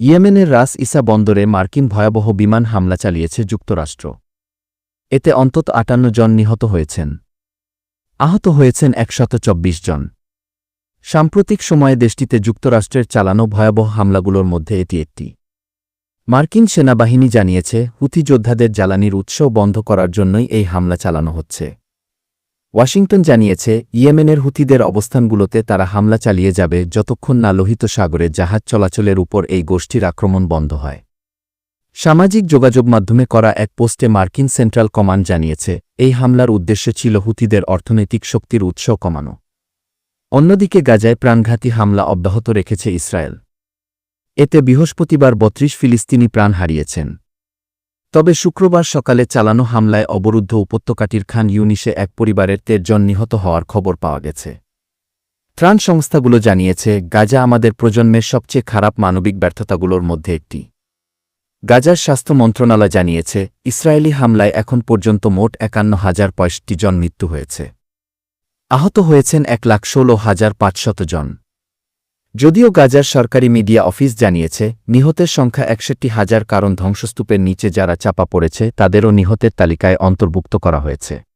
ইয়েমেনের রাস ইসা বন্দরে মার্কিন ভয়াবহ বিমান হামলা চালিয়েছে যুক্তরাষ্ট্র। এতে অন্তত আটান্ন জন নিহত হয়েছেন। আহত হয়েছেন একশত চব্বিশ জন। সাম্প্রতিক সময়ে দেশটিতে যুক্তরাষ্ট্রের চালানো ভয়াবহ হামলাগুলোর মধ্যে এটি একটি। মার্কিন সেনাবাহিনী জানিয়েছে, হুথি যোদ্ধাদের জ্বালানির উৎস বন্ধ করার জন্যই এই হামলা চালানো হচ্ছে। ওয়াশিংটন জানিয়েছে, ইয়েমেনের হুথিদের অবস্থানগুলোতে তারা হামলা চালিয়ে যাবে যতক্ষণ না লোহিত সাগরে জাহাজ চলাচলের উপর এই গোষ্ঠীর আক্রমণ বন্ধ হয়। সামাজিক যোগাযোগ মাধ্যমে করা এক পোস্টে মার্কিন সেন্ট্রাল কমান্ড জানিয়েছে, এই হামলার উদ্দেশ্য ছিল হুথিদের অর্থনৈতিক শক্তির উৎস কমানো। অন্যদিকে গাজায় প্রাণঘাতী হামলা অব্যাহত রেখেছে ইসরায়েল। এতে বৃহস্পতিবার বত্রিশ ফিলিস্তিনি প্রাণ হারিয়েছেন। তবে শুক্রবার সকালে চালানো হামলায় অবরুদ্ধ উপত্যকাটির খান ইউনিশে এক পরিবারের তের জন নিহত হওয়ার খবর পাওয়া গেছে। ত্রাণ সংস্থাগুলো জানিয়েছে, গাজা আমাদের প্রজন্মের সবচেয়ে খারাপ মানবিক ব্যর্থতাগুলোর মধ্যে একটি। গাজার স্বাস্থ্য মন্ত্রণালয় জানিয়েছে, ইসরায়েলি হামলায় এখন পর্যন্ত মোট একান্ন হাজার পঁয়ষট্টি জন মৃত্যু হয়েছে। আহত হয়েছেন এক লাখ ষোলো হাজার পাঁচশত জন। যদিও গাজার সরকারি মিডিয়া অফিস জানিয়েছে, নিহতের সংখ্যা একষট্টি হাজার কারণ ধ্বংসস্তূপের নিচে যারা চাপা পড়েছে, তাদেরও নিহতের তালিকায় অন্তর্ভুক্ত করা হয়েছে।